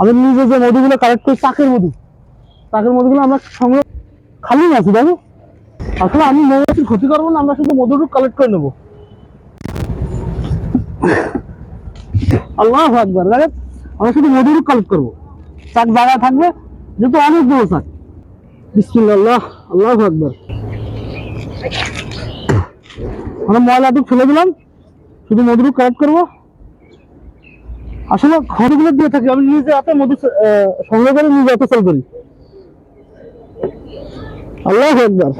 আমি নিজে যে মধুগুলো কালেক্ট করি চাকের মধু। চাকের মধুগুলো আমরা সংগ্রহ খালি আছি বাবু আসলে আমি মৌমাছির ক্ষতি করব না, আমরা শুধু মধুটুকু কালেক্ট করে নেব। আল্লাহ আকবার দেখেন আমরা শুধু মধুটুকু কালেক্ট করব। চাক জায়গা থাকবে, যেহেতু অনেক বড় চাক বিসমিল্লাহ, আল্লাহ আকবার। আমরা ময়লাটুকু ফেলে দিলাম, শুধু মধুটুকু কালেক্ট করব। আসলে খড়গুলো দিয়ে থাকি, আমি নিজে হাতে মধু সংগ্রহ করে নিজে হাতে সেল করি। আল্লাহ একবার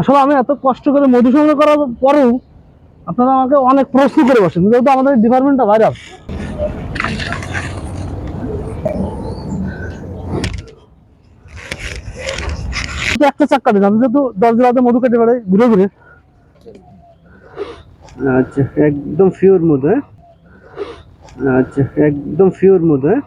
আসলে আমি এত কষ্ট করে মধু সংগ্রহ করার পরেও আপনারা আমাকে অনেক প্রশ্ন করে বসেন যেহেতু আমাদের ডিপার্টমেন্টটা ভাইরাল। একটা চাক্কা দিন আমি যেহেতু দশ জেলাতে মধু কেটে বেড়াই ঘুরে ঘুরে। আচ্ছা একদম ফিওর মধু হ্যাঁ? আচ্ছা একদম ফিওর মধু হ্যাঁ?